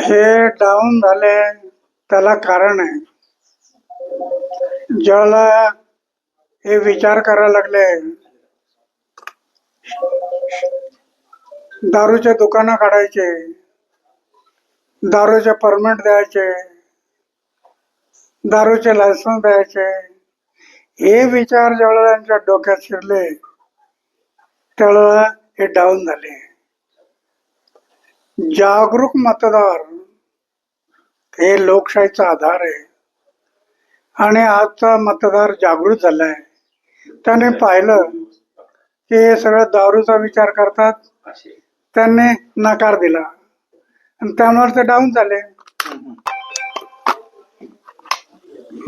हे डाऊन झाले त्याला कारण आहे. ज्याला हे विचार करायला लागले दारूचे दुकानं काढायचे दारूचे परमिट द्यायचे दारूचे लायसन्स द्यायचे हे विचार ज्यावेळेला त्यांच्या डोक्यात शिरले त्यावेळेला हे डाऊन झाले. जागरूक मतदार हे लोकशाहीचा आधार आहे. आणि आजचा मतदार जागृत झालाय. त्याने पाहिलं की हे सगळं दारूचा विचार करतात. त्यांनी नकार दिला. आणि त्यामुळे ते डाऊन झाले.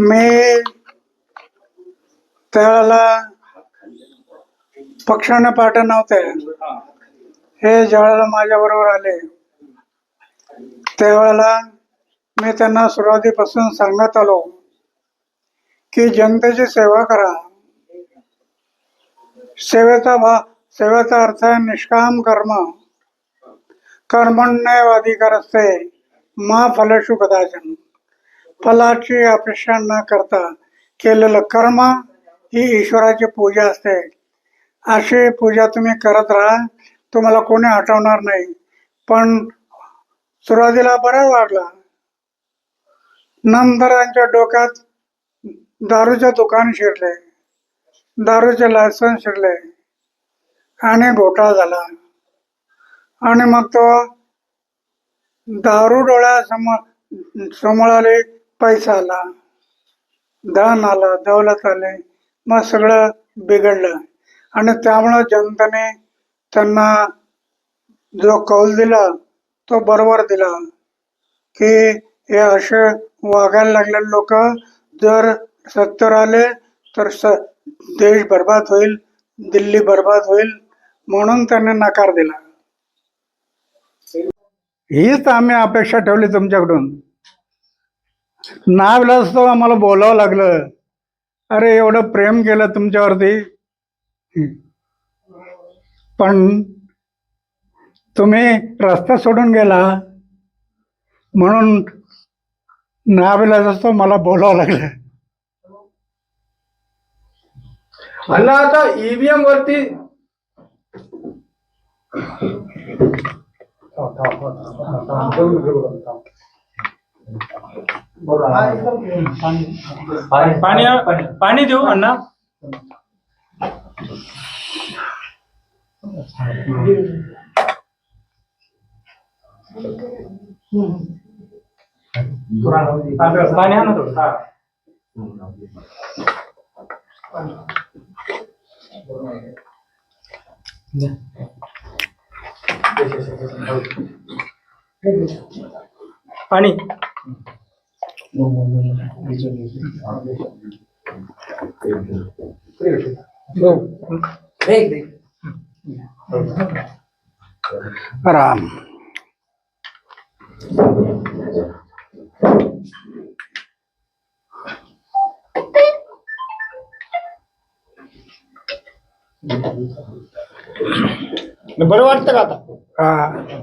मी त्यावेळेला पक्षाने पाठ नव्हते. हे ज्यावेळेला माझ्या बरोबर आले त्यावेळेला मी त्यांना सुरुवातीपासून सांगत आलो की जनतेची सेवा करा. सेवेचा भा सेवेचा अर्थ आहे निष्काम कर्म. कर्मण्य अधिकार असते मा फलशु कदाचन. फलाची अपेक्षा न करता केलेलं कर्म ही ईश्वराची पूजा असते. अशी पूजा तुम्ही करत राहा तुम्हाला कोणी हटवणार नाही. पण सुरुवातीला बराच वाटला नंतरांच्या डोक्यात दारूचे दुकान शिरले. दारूचे लायसन्स शिरले. आणि घोटाळा झाला. आणि मग तो दारू डोळ्यासमोर समोर आले पैसा आला. धन आलं दौलत आले. मग सगळं बिघडलं. आणि त्यामुळं जनतेने त्यांना जो कौल दिला तो बरोबर दिला. की हे असे वागायला लागलेले लोक जर सत्तर आले तर स देश बर्बाद होईल दिल्ली बर्बाद होईल म्हणून त्यांनी नकार दिला. हीच आम्ही अपेक्षा ठेवली तुमच्याकडून. नाविलास तो आम्हाला बोलावं लागलं. अरे एवढं प्रेम केलं तुमच्यावरती. पण तुम्ही रस्ता सोडून गेला म्हणून नाविलास असतो मला बोलावं लागलं. अण्णा आता ईव्हीएम वरती पाणी पाणी देऊ अण्णा. पाणी. आणा थोडं पाणी राम. बरं वाटतं का आता? हा.